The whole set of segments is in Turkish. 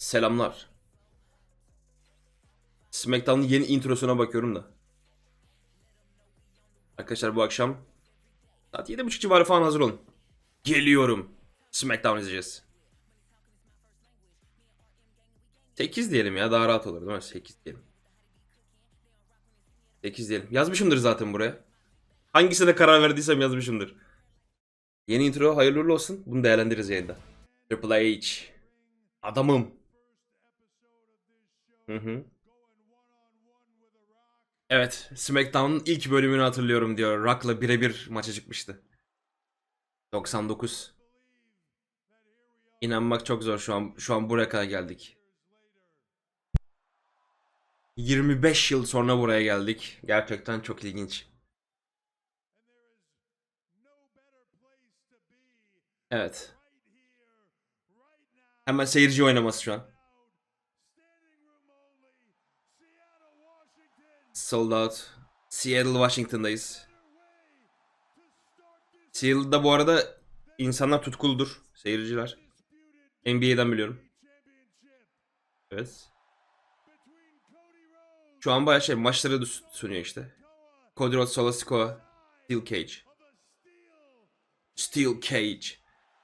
Selamlar. SmackDown'un yeni introsuna bakıyorum da. Arkadaşlar bu akşam saat 7.30 civarı falan hazır olun. Geliyorum. SmackDown izleyeceğiz. 8 diyelim ya daha rahat olur değil mi? 8 diyelim. 8 diyelim. Yazmışımdır zaten buraya. Hangisine karar verdiysem yazmışımdır. Yeni intro hayırlı olsun. Bunu değerlendiririz yayında. Triple H. Adamım. Evet, SmackDown'un ilk bölümünü hatırlıyorum diyor. Rock'la birebir maça çıkmıştı. 99. İnanmak çok zor şu an. Şu an buraya kadar geldik. 25 yıl sonra buraya geldik. Gerçekten çok ilginç. Evet. Hemen seyirci oynaması şu an. Sold out. Seattle, Washington'dayız. Seattle'da bu arada insanlar tutkuludur. Seyirciler. NBA'den biliyorum. Evet. Şu an bayağı şey maçları da sunuyor işte. Cody Rhodes, Solo Sikoa, Steel Cage. Steel Cage.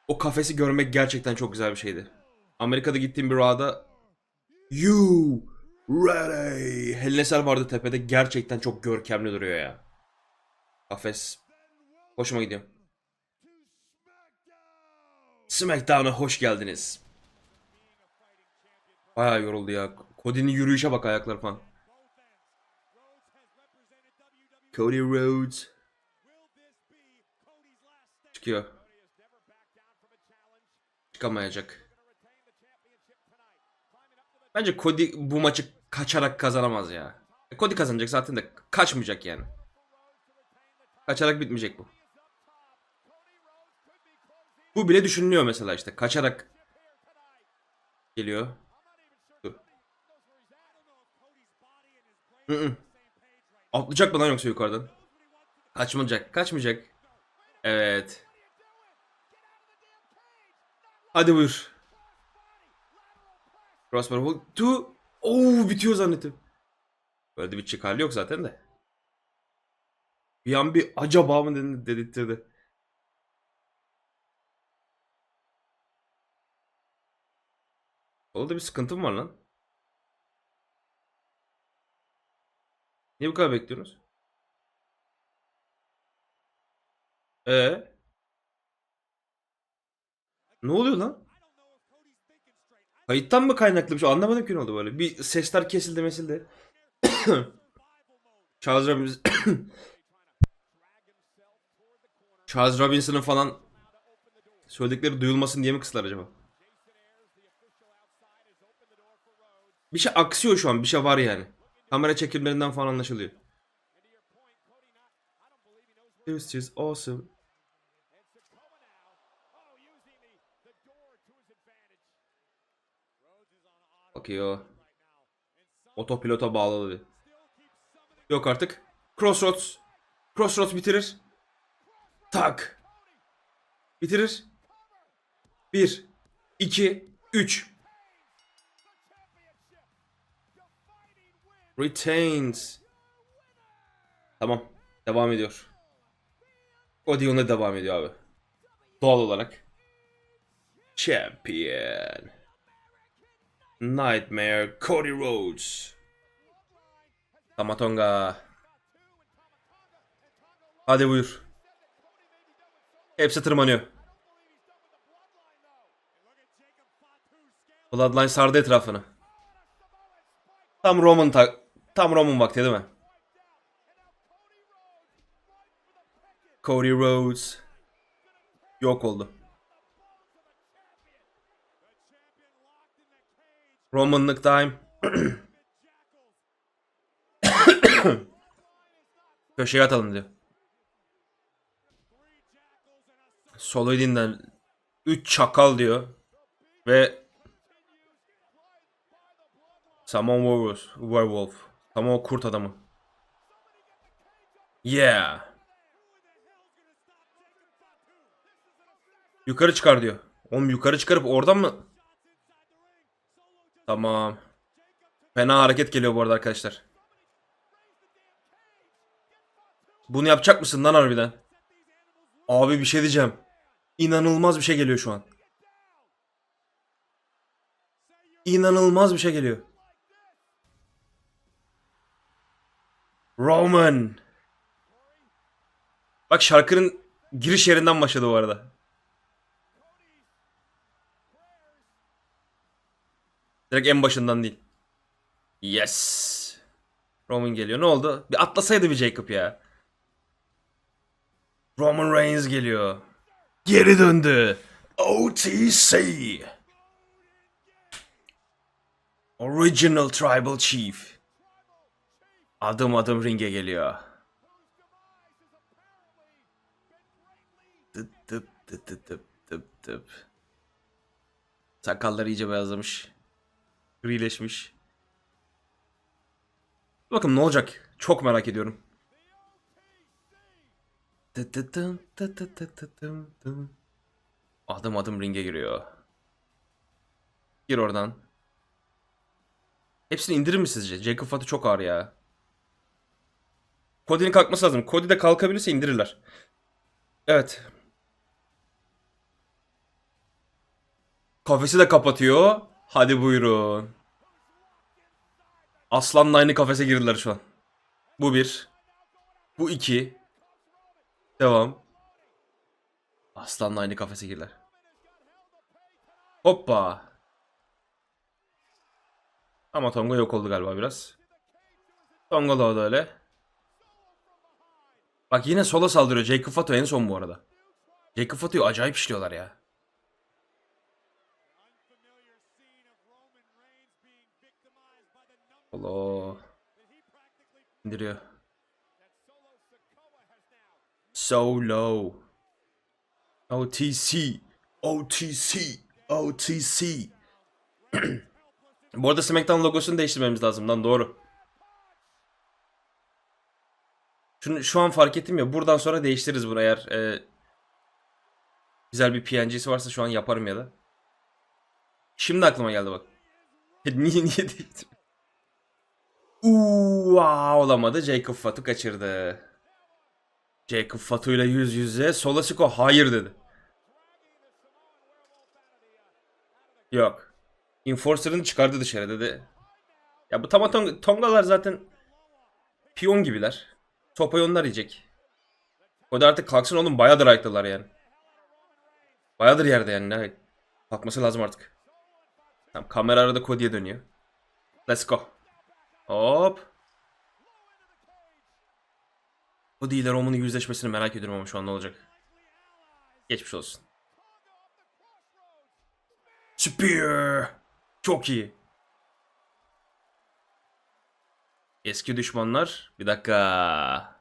O kafesi görmek gerçekten çok güzel bir şeydi. Amerika'da gittiğim bir Raw'da You ready? Hellesel vardı tepede. Gerçekten çok görkemli duruyor ya. Kafes. Hoşuma gidiyor. SmackDown'a hoş geldiniz. Bayağı yoruldu ya. Cody'nin yürüyüşe bak ayakları falan. Cody Rhodes. Çıkıyor. Çıkamayacak. Bence Cody bu maçı kaçarak kazanamaz ya. E, Cody kazanacak zaten de kaçmayacak yani. Kaçarak bitmeyecek bu. Bu bile düşünülüyor mesela işte. Kaçarak geliyor. Hı -hı. Atlayacak mı lan yoksa yukarıdan? Kaçmayacak. Kaçmayacak. Evet. Hadi buyur. Crossbar Hold. Tu. Oo bitiyor zannettim. Böyle bir çıkarlı yok zaten de. Bir an bir acaba mı dedi- dedirtirdi. Orada bir sıkıntım var lan. Niye bu kadar bekliyorsunuz? Ee? Ne oluyor lan? Kayıttan mı kaynaklı bir şey anlamadım ki ne oldu böyle. Bir sesler kesildi mesildi. Charles Robbins Charles Robinson'ın falan söyledikleri duyulmasın diye mi kıstılar acaba? Bir şey aksıyor şu an. Bir şey var yani. Kamera çekimlerinden falan anlaşılıyor. This is awesome. Bakıyor. Otopilota bağladı. Yok artık. Crossroads. Crossroads bitirir. Tak. Bitirir. 1 2 3 Retains. Tamam. Devam ediyor. O Dion'a devam ediyor abi. Doğal olarak. Champion. Nightmare Cody Rhodes. Tamatonga. Hadi buyur. Hepsi tırmanıyor. Bloodline sardı etrafını. Tam Roman ta tam Roman vakti değil mi? Cody Rhodes yok oldu. Romanlık time. Köşeye atalım diyor. Soloidin'den 3 çakal diyor. Ve Samon Werewolf. Werewolf. Tam o kurt adamı. Yeah. Yukarı çıkar diyor. Oğlum yukarı çıkarıp oradan mı? Tamam. Fena hareket geliyor bu arada arkadaşlar. Bunu yapacak mısın lan harbiden? Abi bir şey diyeceğim. İnanılmaz bir şey geliyor şu an. İnanılmaz bir şey geliyor. Roman. Bak şarkının giriş yerinden başladı bu arada. Direkt en başından değil. Yes. Roman geliyor. Ne oldu? Bir atlasaydı bir Jacob ya. Roman Reigns geliyor. Geri döndü. OTC. Original Tribal Chief. Adım adım ringe geliyor. Tıp tıp tıp tıp tıp tıp. Sakalları iyice beyazlamış. Grileşmiş. Bakın ne olacak? Çok merak ediyorum. Adım adım ringe giriyor. Gir oradan. Hepsini indirir mi sizce? Jacob Fatı çok ağır ya. Cody'nin kalkması lazım. Cody de kalkabilirse indirirler. Evet. Kafesi de kapatıyor. Hadi buyurun. Aslanla aynı kafese girdiler şu an. Bu bir. Bu iki. Devam. Aslanla aynı kafese girdiler. Hoppa. Ama Tonga yok oldu galiba biraz. Tonga da öyle. Bak yine sola saldırıyor. Jacob Fato en son bu arada. Jacob Fato'yu acayip işliyorlar ya. Allah. İndiriyor. So low. OTC. OTC. OTC. Bu arada SmackDown logosunu değiştirmemiz lazım lan doğru. Şunu şu an fark ettim ya buradan sonra değiştiririz bunu eğer e, güzel bir PNG'si varsa şu an yaparım ya da. Şimdi aklıma geldi bak. niye niye değiştir? Uuu olamadı. Jacob Fatu kaçırdı. Jacob Fatu ile yüz yüze. Solasiko hayır dedi. Yok. Enforcer'ını çıkardı dışarı dedi. Ya bu Tama Tong- Tongalar zaten piyon gibiler. Topayı onlar yiyecek. O da artık kalksın oğlum bayağıdır ayaktalar yani. Bayağıdır yerde yani. Ne? Kalkması lazım artık. Tamam kamera arada Cody'ye dönüyor. Let's go. Hop. Cody ile Roman'ın yüzleşmesini merak ediyorum ama şu an olacak. Geçmiş olsun. Spear. Çok iyi. Eski düşmanlar. Bir dakika.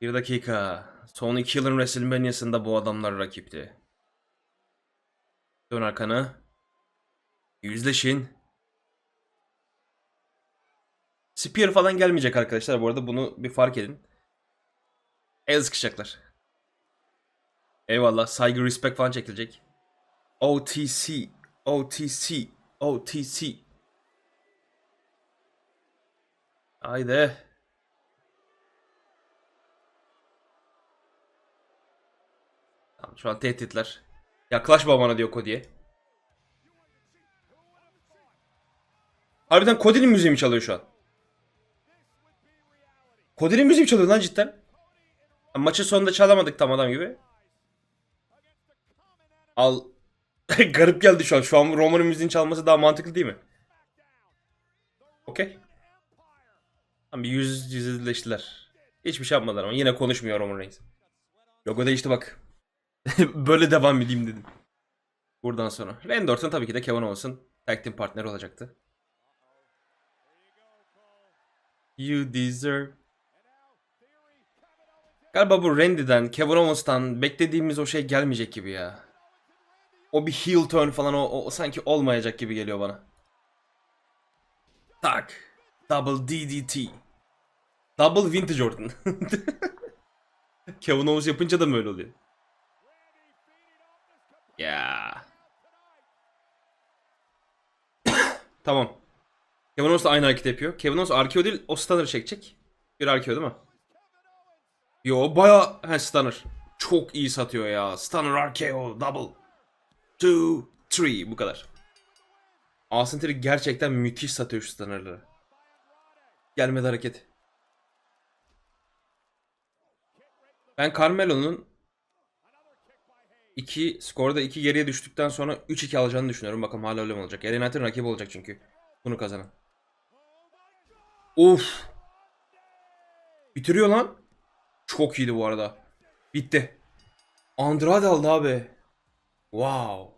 Bir dakika. Son iki yılın WrestleMania'sında bu adamlar rakipti. Dön arkanı. Yüzleşin. Spear falan gelmeyecek arkadaşlar bu arada bunu bir fark edin. El sıkışacaklar. Eyvallah saygı respect falan çekilecek. OTC OTC OTC Haydi. Şu an tehditler. Yaklaşma bana diyor Cody'ye. Harbiden Cody'nin müziği mi çalıyor şu an? Cody'nin müziği mi çalıyor lan cidden? Maçın sonunda çalamadık tam adam gibi. Al. Garip geldi şu an. Şu an Roman'ın müziğini çalması daha mantıklı değil mi? Okey. Tam bir yüz yüzleştiler. Hiçbir şey yapmadılar ama yine konuşmuyor Roman Reigns. Logo değişti bak. Böyle devam edeyim dedim. Buradan sonra. Randy tabii ki de Kevin Owens'ın tag team partneri olacaktı. You deserve. Galiba bu Randy'den, Kevin Owens'tan beklediğimiz o şey gelmeyecek gibi ya. O bir heel turn falan o, o sanki olmayacak gibi geliyor bana. Tak. Double DDT. Double Vintage Orton. Kevin Owens yapınca da mı öyle oluyor? Ya. Tamam. Kevin Owens da aynı hareket yapıyor. Kevin Owens RKO değil o Stunner'ı çekecek. Bir RKO değil mi? Yo baya he Stunner. Çok iyi satıyor ya. Stunner RKO double. Two, three bu kadar. Austin Theory gerçekten müthiş satıyor şu Stunner'ları. Gelmedi hareket. Ben Carmelo'nun 2 skorda 2 geriye düştükten sonra 3-2 alacağını düşünüyorum. Bakalım hala öyle mi olacak? Eren Knight'ın rakibi olacak çünkü. Bunu kazanan. Of. Bitiriyor lan. Çok iyiydi bu arada. Bitti. Andrade aldı abi. Wow.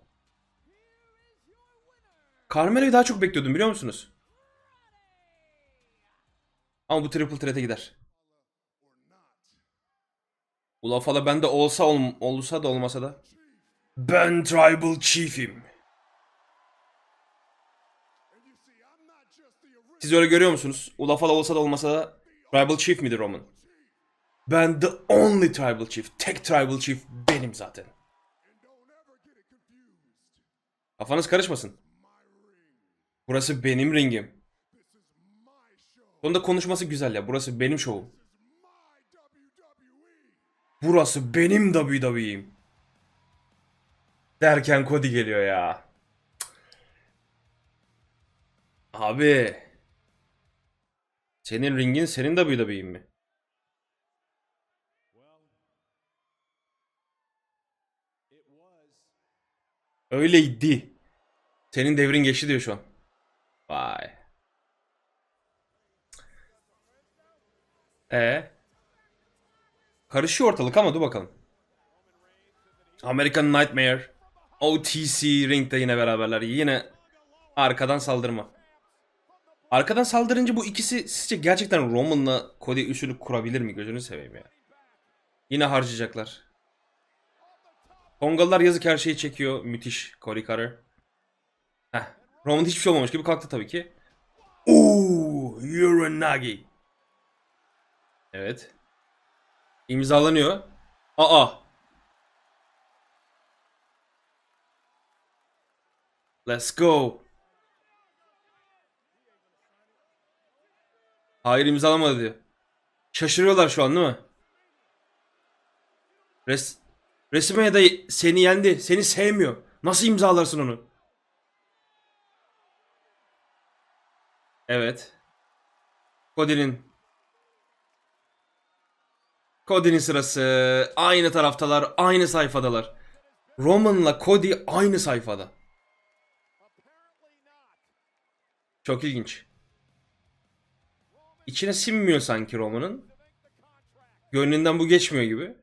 Carmelo'yu daha çok bekliyordum biliyor musunuz? Ama bu triple threat'e gider. Ulafala bende olsa ol, olsa da olmasa da. Ben Tribal Chief'im. Siz öyle görüyor musunuz? Ulafala olsa da olmasa da Tribal Chief midir Roman? Ben the only Tribal Chief. Tek Tribal Chief benim zaten. Kafanız karışmasın. Burası benim ringim. Sonunda konuşması güzel ya. Burası benim şovum. Burası benim WWE'im. Derken Cody geliyor ya. Abi. Senin ringin senin WWE'in mi? Öyleydi. Senin devrin geçti diyor şu an. Vay. E Karışıyor ortalık ama dur bakalım. American Nightmare. OTC ringde yine beraberler. Yine arkadan saldırma. Arkadan saldırınca bu ikisi sizce gerçekten Roman'la Cody üçlü kurabilir mi? Gözünü seveyim ya. Yine harcayacaklar. Kongalılar yazık her şeyi çekiyor. Müthiş Cody Carter. Heh. Roman hiçbir şey olmamış gibi kalktı tabii ki. Ooh, Uranagi. Evet. İmzalanıyor. Aa. Let's go. Hayır imzalamadı diyor. Şaşırıyorlar şu an değil mi? Res Resmeye de seni yendi. Seni sevmiyor. Nasıl imzalarsın onu? Evet. Cody'nin Cody'nin sırası. Aynı taraftalar, aynı sayfadalar. Roman'la Cody aynı sayfada. Çok ilginç. İçine sinmiyor sanki Roman'ın. Gönlünden bu geçmiyor gibi.